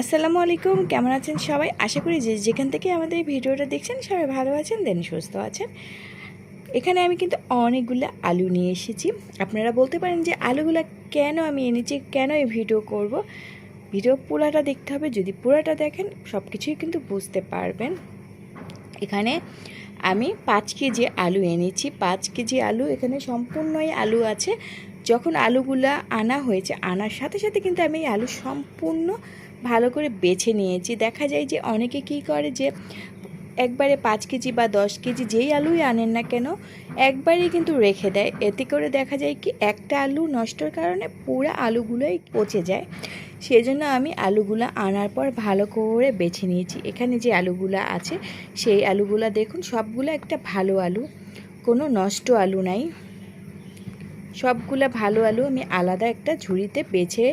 আসসালামু আলাইকুম, কেমন আছেন সবাই? আশা করি যে যেখান থেকে আমাদের এই ভিডিওটা দেখছেন, সবাই ভালো আছেন, দেন সুস্থ আছেন। এখানে আমি কিন্তু অনেকগুলো আলু নিয়ে এসেছি। আপনারা বলতে পারেন যে আলুগুলো কেন আমি এনেছি, কেন এই ভিডিও করব? ভিডিও পুরাটা দেখতে হবে, যদি পুরাটা দেখেন সব কিছুই কিন্তু বুঝতে পারবেন। এখানে আমি পাঁচ কেজি আলু এনেছি। পাঁচ কেজি আলু, এখানে সম্পূর্ণই আলু আছে। যখন আলুগুলা আনা হয়েছে, আনার সাথে সাথে কিন্তু আমি আলু সম্পূর্ণ ভালো করে বেছে নিয়েছি। দেখা যায় যে অনেকে কি করে যে একবারে পাঁচ কেজি বা দশ কেজি যেই আলুই আনেন না কেন, একবারেই কিন্তু রেখে দেয়। এতে করে দেখা যায় কি একটা আলু নষ্টর কারণে পুরো আলুগুলোই পচে যায়। সেই জন্য আমি আলুগুলো আনার পর ভালো করে বেছে নিয়েছি। এখানে যে আলুগুলো আছে, সেই আলুগুলো দেখুন, সবগুলো একটা ভালো আলু, কোনো নষ্ট আলু নাই। সবগুলা ভালো আলু আমি আলাদা একটা ঝুড়িতে বেছে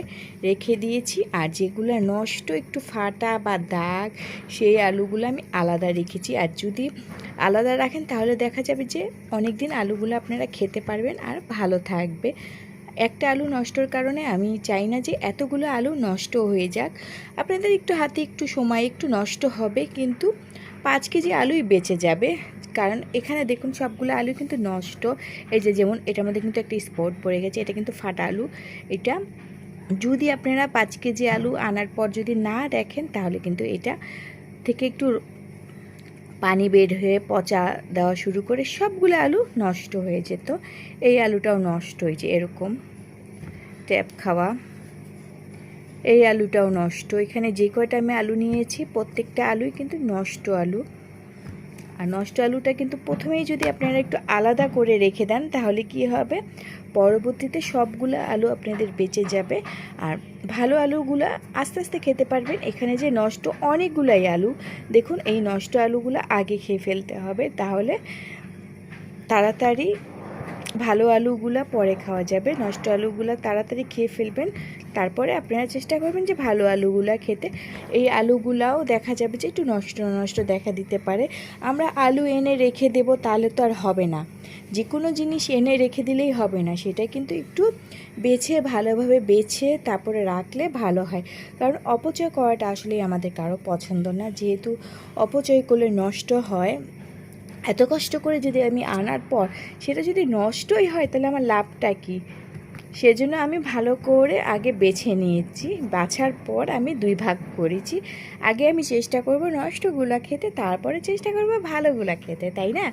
রেখে দিয়েছি, আর যেগুলো নষ্ট একটু ফাটা বা দাগ, সেই আলুগুলো আমি আলাদা রেখেছি। আর যদি আলাদা রাখেন, তাহলে দেখা যাবে যে অনেক দিন আলুগুলো আপনারা খেতে পারবেন আর ভালো থাকবে। একটা আলু নষ্টর কারণে আমি চাই না যে এতগুলো আলু নষ্ট হয়ে যাক। আপনাদের একটু হাতে একটু সময়, একটু নষ্ট হবে, কিন্তু পাঁচ কেজি আলুই বেঁচে যাবে। কারণ এখানে দেখুন সবগুলো আলু কিন্তু নষ্ট। এই যে যেমন এটার মধ্যে কিন্তু একটা স্পট পড়ে গেছে, এটা কিন্তু ফাটা আলু। এটা যদি আপনারা পাঁচ কেজি আলু আনার পর যদি না দেখেন, তাহলে কিন্তু এটা থেকে একটু পানি বের হয়ে পচা দেওয়া শুরু করে সবগুলো আলু নষ্ট হয়ে যেত। এই আলুটাও নষ্ট হয়েছে, এরকম ট্যাপ খাওয়া। এই আলুটাও নষ্ট। এখানে যে কয়টা আমি আলু নিয়েছি, প্রত্যেকটা আলুই কিন্তু নষ্ট আলু। আর নষ্ট আলুটা কিন্তু প্রথমেই যদি আপনারা একটু আলাদা করে রেখে দেন, তাহলে কি হবে? পরবর্তীতে সবগুলো আলু আপনাদের বেঁচে যাবে। আর ভালো আলুগুলো আস্তে আস্তে খেতে পারবেন। এখানে যে নষ্ট অনেকগুলাই আলু, দেখুন এই নষ্ট আলুগুলো আগে খেয়ে ফেলতে হবে। তাহলে তাড়াতাড়ি ভালো আলুগুলো পরে খাওয়া যাবে। নষ্ট আলুগুলো তাড়াতাড়ি খেয়ে ফেলবেন। তারপরে আপনারা চেষ্টা করবেন যে ভালো আলুগুলা খেতে। এই আলুগুলাও দেখা যাবে যে একটু নষ্ট নষ্ট দেখা দিতে পারে। আমরা আলু এনে রেখে দেব তাহলে তো আর হবে না। যে কোনো জিনিস এনে রেখে দিলেই হবে না। সেটা কিন্তু একটু বেছে, ভালোভাবে বেছে, তারপরে রাখলে ভালো হয়। কারণ অপচয় করাটা আসলেই আমাদের কারও পছন্দ না। যেহেতু অপচয় করলে নষ্ট হয় এত কষ্ট করে যদি আমি আনার পর সেটা যদি নষ্টই হয়, তাহলে আমার লাভটা কী? সেজন্য আমি ভালো করে আগে বেছে নিয়েছি, বাছার পর আমি দুই ভাগ করেছি। আগে আমি চেষ্টা করব নষ্টগুলা খেতে, তারপরে চেষ্টা করব ভালোগুলা খেতে, তাই না?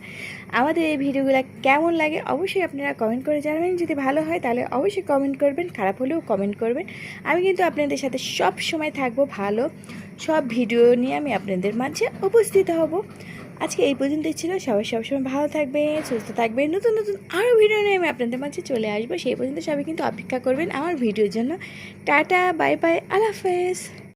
আমাদের এই ভিডিওগুলো কেমন লাগে অবশ্যই আপনারা কমেন্ট করে জানাবেন। যদি ভালো হয়, তাহলে অবশ্যই কমেন্ট করবেন, খারাপ হলেও কমেন্ট করবেন। আমি কিন্তু আপনাদের সাথে সব সময় থাকব ভালো। সব ভিডিও নিয়ে আমি আপনাদের মাঝে উপস্থিত হব। আজকে এই পর্যন্তই ছিল। সবাই সবসময় ভালো থাকবে সুস্থ থাকবে নতুন নতুন আরও ভিডিও নিয়ে আমি আপনাদের মাঝে চলে আসব। সেই পর্যন্ত সবাই কিন্তু অপেক্ষা করবেন আমার ভিডিওর জন্য। টাটা বাই বাই আল্লাহ হাফেজ।